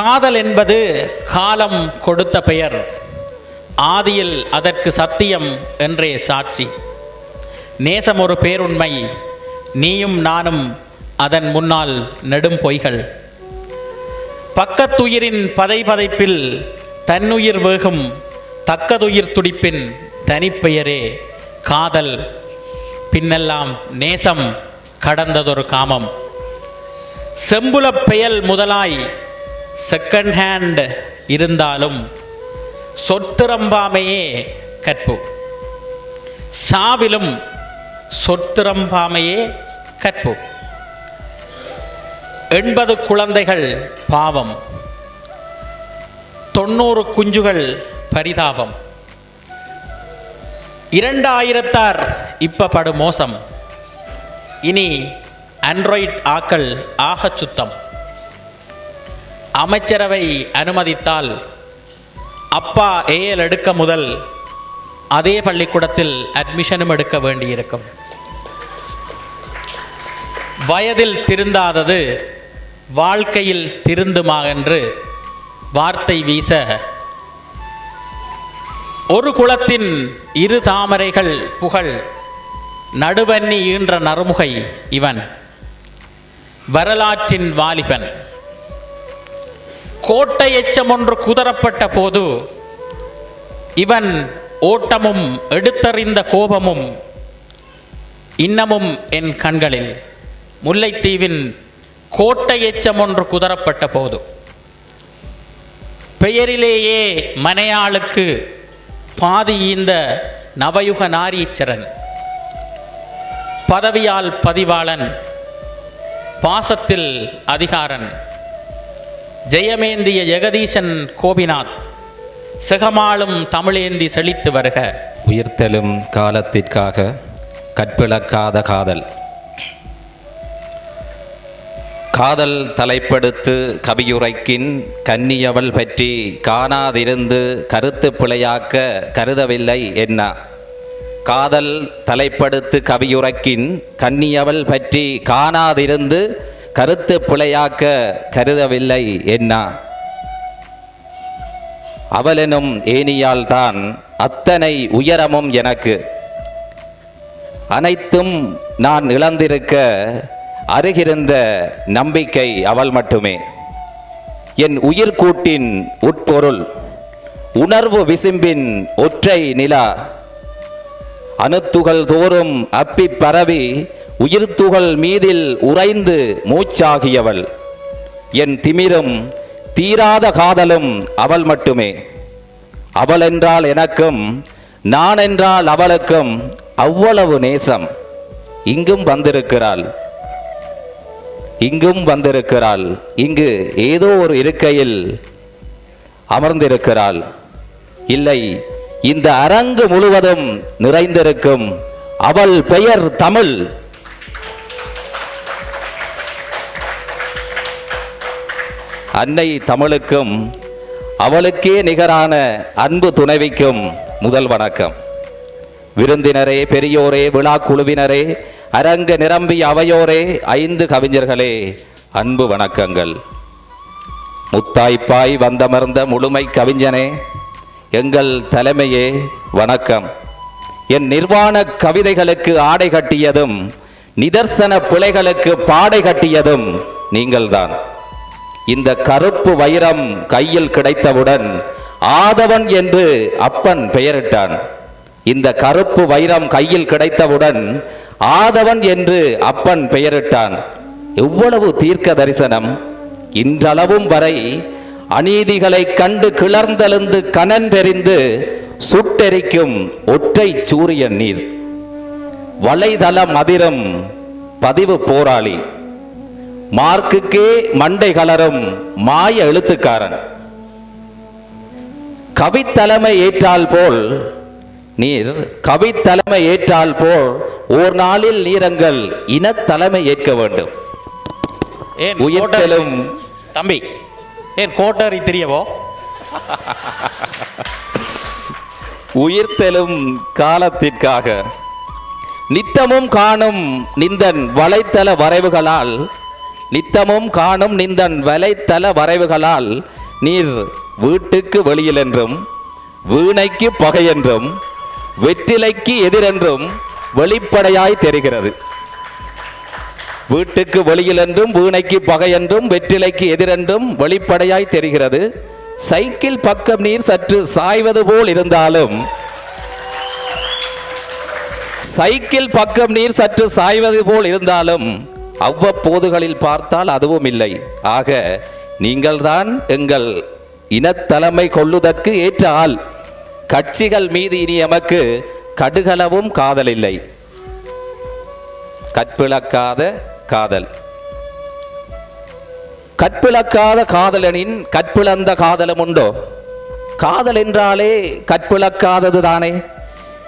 காதல் என்பது காலம் கொடுத்த பெயர். ஆதியில் அதற்கு சத்தியம் என்றே சாட்சி. நேசம் ஒரு பேருண்மை நீயும் நானும் அதன் முன்னால் நெடும் பொய்கள். பக்கத்துயிரின் பதை பதைப்பில் தன்னுயிர் வேகும் தக்கதுயிர் துடிப்பின் தனிப்பெயரே காதல். பின்னெல்லாம் நேசம் கடந்ததொரு காமம். செம்புலப் பெயல் முதலாய் செகண்ட் ஹேண்ட் இருந்தாலும் சொத்துரம்பாமையே கற்பு. சாவிலும் சொத்துரம்பாமையே கற்பு. எண்பது குழந்தைகள் பாவம். தொண்ணூறு குஞ்சுகள் பரிதாபம். இரண்டாயிரத்தார் இப்போ படு மோசம். இனி ஆண்ட்ராய்ட் ஆக்கள் ஆகச் சுத்தம். அமைச்சரவை அனுமதித்தால் அப்பா ஏஎல் எடுக்க முதல் அதே பள்ளிக்கூடத்தில் அட்மிஷனும் எடுக்க வேண்டியிருக்கும். வயதில் திருந்தாதது வாழ்க்கையில் திருந்துமா என்று வார்த்தை வீச ஒரு குளத்தின் இரு தாமரைகள் புகழ் நடுவன்னி ஈன்ற நறுமுகை இவன். வரலாற்றின் வாலிபன். கோட்டை எச்சம் ஒன்று குதறப்பட்ட போது இவன் ஓட்டமும் எடுத்தறிந்த கோபமும் இன்னமும் என் கண்களில். முல்லைத்தீவின் கோட்டை எச்சம் ஒன்று குதறப்பட்ட போது பெயரிலேயே மனையாளுக்கு பாதி ஈந்த நவயுக நாரீச்சரன் பதவியால் பதிவாளன் பாசத்தில் அதிகாரன் ஜெயமேந்திய ஜெகதீசன் கோபிநாத் செகமாளும் தமிழேந்தி செழித்து வருக. உயிர்த்தெழும் காலத்திற்காக கற்பிழக்காத காதல். காதல் தலைப்படுத்து கவியுரைக்கின் கன்னியவள் பற்றி காணாதிருந்து கருத்து பிழையாக்க கருதவில்லை என்ன? காதல் தலைப்படுத்து கவியுரைக்கின் கன்னியவள் பற்றி காணாதிருந்து கருத்து பிழையாக்க கருதவில்லை என்ன? அவளெனும் ஏனியால்தான் அத்தனை உயரமும் எனக்கு. அனைத்தும் நான் இழந்திருக்க அருகிருந்த நம்பிக்கை அவள் மட்டுமே. என் உயிர்கூட்டின் உட்பொருள் உணர்வு விசும்பின் ஒற்றை நிலா. அணுத்துகள் தோறும் அப்பி பரவி உயிர் துகள் மீதில் உறைந்து மூச்சாகியவள். என் திமிரும் தீராத காதலும் அவள் மட்டுமே. அவள் என்றால் எனக்கும் நான் என்றால் அவளுக்கும் அவ்வளவு நேசம் இங்கும் வந்திருக்கிறாள். இங்கும் வந்திருக்கிறாள். இங்கு ஏதோ ஒரு இருக்கையில் அமர்ந்திருக்கிறாள். இல்லை இந்த அரங்கு முழுவதும் நிறைந்திருக்கும் அவள் பெயர் தமிழ். அன்னை தமிழுக்கும் அவளுக்கே நிகரான அன்பு துணைவிக்கும் முதல் வணக்கம். விருந்தினரே பெரியோரே விழா குழுவினரே அரங்க நிரம்பிய அவையோரே ஐந்து கவிஞர்களே அன்பு வணக்கங்கள். முத்தாய்ப்பாய் வந்தமர்ந்த முழுமை கவிஞனே எங்கள் தலைமையே வணக்கம். என் நிர்வாண கவிதைகளுக்கு ஆடை கட்டியதும் நிதர்சன பிழைகளுக்கு பாடை கட்டியதும் நீங்கள்தான். இந்த கருப்பு வைரம் கையில் கிடைத்தவுடன் ஆதவன் என்று அப்பன் பெயரிட்டான். இந்த கருப்பு வைரம் கையில் கிடைத்தவுடன் ஆதவன் என்று அப்பன் பெயரிட்டான். எவ்வளவு தீர்க்க தரிசனம். இன்றளவும் வரை அநீதிகளை கண்டு கிளர்ந்தெழுந்து கனன் பெறிந்து சுட்டெரிக்கும் ஒற்றை சூரியன் நீர். வலைதளம் அதிரும் பதிவு போராளி. மார்க்குக்கே மண்டை கலரும் மாய எழுத்துக்காரன். கவித்தலைமை ஏற்றால் போல் நீர் கவித்தலைமை ஏற்றால் போல் ஓர் நாளில் நீரங்கள் இனத்தலைமை ஏற்க வேண்டும். ஏன் உயிர்த்தெழும் கோட்டரி- தம்பி ஏன் கோட்டரி தெரியவோ? உயிர்த்தெழும் காலத்திற்காக நித்தமும் காணும் நிந்தன் வலைத்தள வரைவுகளால் நித்தமும் காணும் நிந்தன் வலைத்தல வரைவுகளால் நீர் வீட்டுக்கு வெளியிலென்றும் வீணைக்கு பகையென்றும் வெற்றிலைக்கு எதிரென்றும் வெளிப்படையாய் தெரிகிறது. வீட்டுக்கு வெளியிலென்றும் வீணைக்கு பகையென்றும் வெற்றிலைக்கு எதிரென்றும் வெளிப்படையாய் தெரிகிறது. சைக்கிள் பக்கம் நீர் சற்று சாய்வது போல் இருந்தாலும் சைக்கிள் பக்கம் நீர் சற்று சாய்வது போல் இருந்தாலும் அவ்வப்போதுகளில் பார்த்தால் அதுவும் இல்லை. ஆக நீங்கள்தான் எங்கள் இனத்தலைமை கொள்ளுதற்கு ஏற்ற ஆள். கட்சிகள் மீது இனி எமக்கு கடுகளவும் காதல் இல்லை கற்பிழக்காத காதல். கற்பிழக்காத காதலனின் கற்பிழந்த காதலும் உண்டோ? காதல் என்றாலே கற்பிழக்காதது தானே.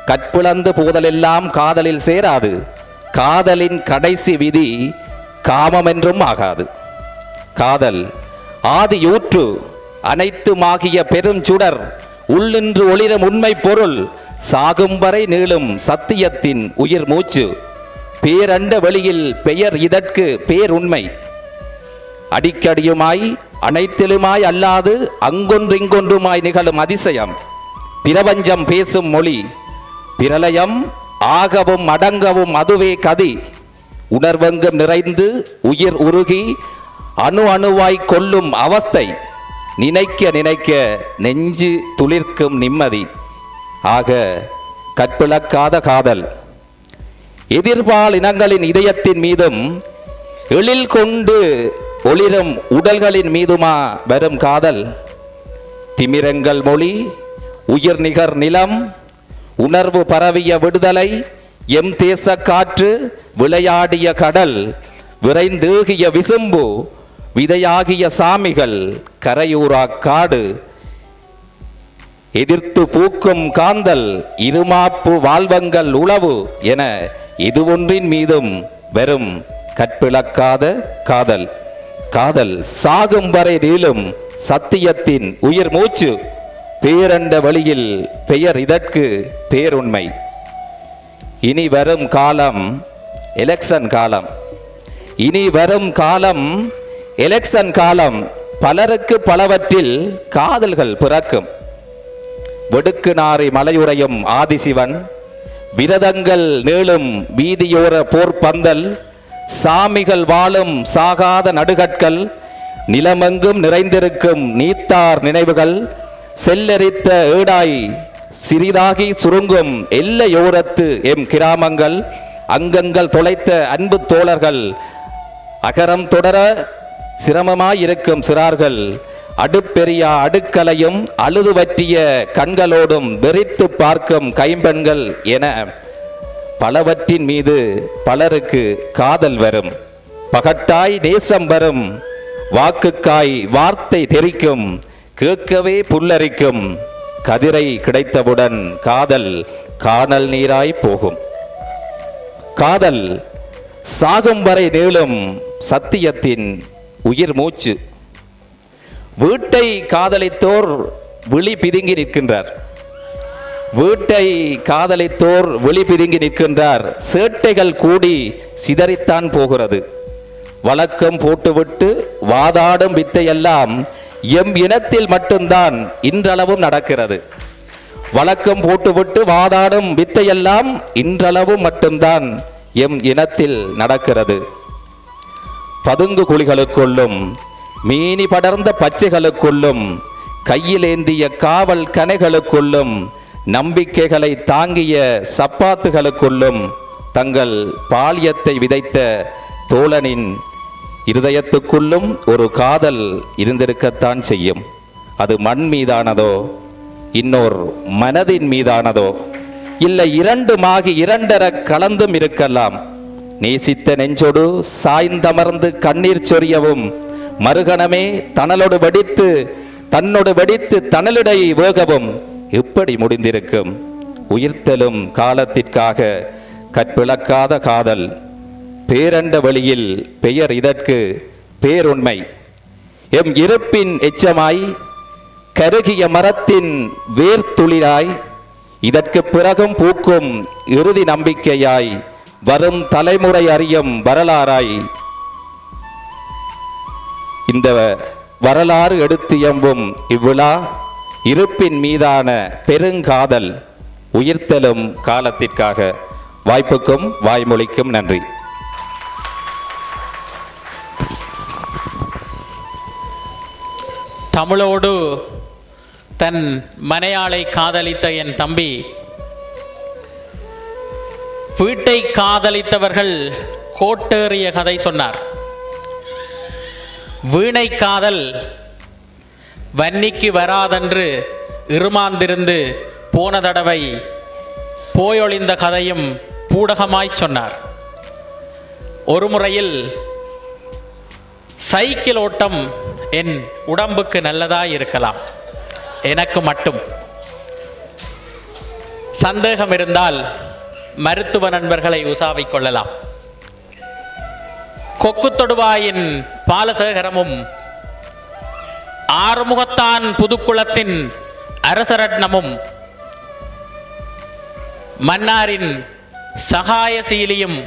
கற்பிழந்து போதலெல்லாம் காதலில் சேராது. காதலின் கடைசி விதி காமம் என்றும் ஆகாது. காதல் ஆதியூற்று அனைத்துமாகிய பெரும் சுடர் உள்ளின்று ஒளிரும் உண்மை பொருள் சாகும் வரை நீளும் சத்தியத்தின் உயிர் மூச்சு. பேரண்ட வெளியில் பெயர் இதற்கு பேருண்மை. அடிக்கடியுமாய் அனைத்திலுமாய் அல்லாது அங்கொன்றிங்கொன்றுமாய் நிகழும் அதிசயம். பிரபஞ்சம் பேசும் மொழி பிரளயம் ஆகவும் அடங்கவும் அதுவே கதி. உணர்வங்கம் நிறைந்து உயிர் உருகி அணு அணுவாய் கொள்ளும் அவஸ்தை நினைக்க நினைக்க நெஞ்சு துளிர்க்கும் நிம்மதி. ஆக கற்பிழக்காத காதல். எதிர்பால் இனங்களின் இதயத்தின் மீதும் எழில் கொண்டு ஒளிரும் உடல்களின் மீதுமா வரும் காதல். திமிரங்கள் மொழி உயிர் நிகர் நிலம் உணர்வு பரவிய விடுதலை எம் தேச காற்று விளையாடிய கடல் விரைந்தேகிய விசும்பு விதையாகிய சாமிகள் கரையூரா காடு எதிர்த்து பூக்கும் காந்தல் இருமாப்பு வாழ்வங்கள் உளவு என இது ஒன்றின் மீதும் வெறும் கற்பிழக்காத காதல். காதல் சாகும் வரை நீளும் சத்தியத்தின் உயிர் மூச்சு பேரண்ட வழியில் பெயர் இதற்கு பேருண்மை. இனி வரும் காலம் எலெக்ஷன் காலம். இனி வரும் காலம் எலெக்ஷன் காலம். பலருக்கு பலவற்றில் காதல்கள் பிறக்கும். வெடுக்கு நாரி மலையுறையும் ஆதிசிவன். விரதங்கள் நீளும் வீதியோர போர்ப்பந்தல் சாமிகள் வாழும் சாகாத நடுகற்கள். நிலமெங்கும் நிறைந்திருக்கும் நீத்தார் நினைவுகள். செல்லரித்த ஏடாய் சிறிதாகி சுருங்கும் எல்லையோரத்து எம் கிராமங்கள் அங்கங்கள் தொலைத்த அன்பு தோழர்கள் அகரம் தொடர சிரமமாயிருக்கும் சிறார்கள் அடுப்பெரியா அடுக்கலையும் அழுது வற்றிய கண்களோடும் வெறித்து பார்க்கும் கைம்பெண்கள் என பலவற்றின் மீது பலருக்கு காதல் வரும். பகட்டாய் நேசம் வரும் வாக்குக்காய் வார்த்தை தெரிக்கும் கேட்கவே புல்லரிக்கும். கதிரை கிடைத்தவுடன் காதல் காணல் நீராய் போகும். காதல் சாகும் வரை நீளும் சத்தியத்தின் உயிர் மூச்சு. வீட்டை காதலித்தோர் விழி பிதுங்கி நிற்கின்றார். வீட்டை காதலித்தோர் விழி பிதுங்கி நிற்கின்றார். சேட்டைகள் கூடி சிதறித்தான் போகிறது. வழக்கம் போட்டுவிட்டு வாதாடும் வித்தையெல்லாம் எம் இனத்தில் மட்டும்தான் இன்றளவும் நடக்கிறது. வழக்கம் போட்டுவிட்டு வாதாடும் வித்தையெல்லாம் இன்றளவும் மட்டும்தான் எம் இனத்தில் நடக்கிறது. பதுங்கு குழிகளுக்குள்ளும் மீனி படர்ந்த பச்சைகளுக்குள்ளும் கையிலேந்திய காவல் கனைகளுக்குள்ளும் நம்பிக்கைகளை தாங்கிய சப்பாத்துகளுக்குள்ளும் தங்கள் பாலியத்தை விதைத்த தோழனின் இருதயத்துக்குள்ளும் ஒரு காதல் இருந்திருக்கத்தான் செய்யும். அது மண் மீதானதோ இன்னோர் மனதின் மீதானதோ இல்லை இரண்டுமாகி இரண்டர கலந்தும் இருக்கலாம். நேசித்த நெஞ்சொடு சாய்ந்தமர்ந்து கண்ணீர் சொரியவும் மறுகணமே தனலோடு வெடித்து தன்னோடு வெடித்து தனலிடை வேகவும் இப்படி முடிந்திருக்கும். உயிர்த்தலும் காலத்திற்காக கற்பிழக்காத காதல். பேரண்ட வழியில் பெயர் இதற்கு பேருண்மை. எம் இருப்பின் எச்சமாய் கருகிய மரத்தின் வேர்த்துளிராய் இதற்கு பிறகும் பூக்கும் இறுதி நம்பிக்கையாய் வரும் தலைமுறை அறியும் வரலாறாய். இந்த வரலாறு எடுத்து எம்பும் இவ்விழா இருப்பின் மீதான பெருங்காதல் உயிர்த்தெழும் காலத்திற்காக. வாய்ப்புக்கும் வாய்மொழிக்கும் நன்றி. தமிழோடு தன் மனையாளை காதலித்த என் தம்பி வீட்டை காதலித்தவர்கள் கோட்டேறிய கதை சொன்னார். வீணை காதல் வன்னிக்கு வராதென்று இருமாந்திருந்து போன தடவை போயொழிந்த கதையும் பூடகமாய் சொன்னார். ஒரு முறையில் சைக்கிள் ஓட்டம் என் உடம்புக்கு நல்லதாக இருக்கலாம். எனக்கு மட்டும். சந்தேகம் இருந்தால் மருத்துவ நண்பர்களை உசாவிக் கொள்ளலாம். கொக்கு தொடுவாயின் பாலசேகரமும் ஆறுமுகத்தான் புதுக்குளத்தின் அரசரட்னமும் மன்னாரின் சகாயசீலியும்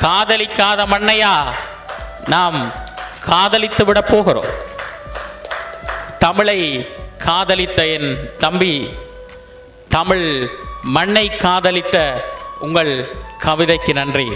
காதலிக்காத மண்ணையா நாம் காதலித்து விடப் போகிறோம். தமிழை காதலித்த என் தம்பி தமிழ் மண்ணை காதலித்த உங்கள் கவிதைக்கு நன்றி.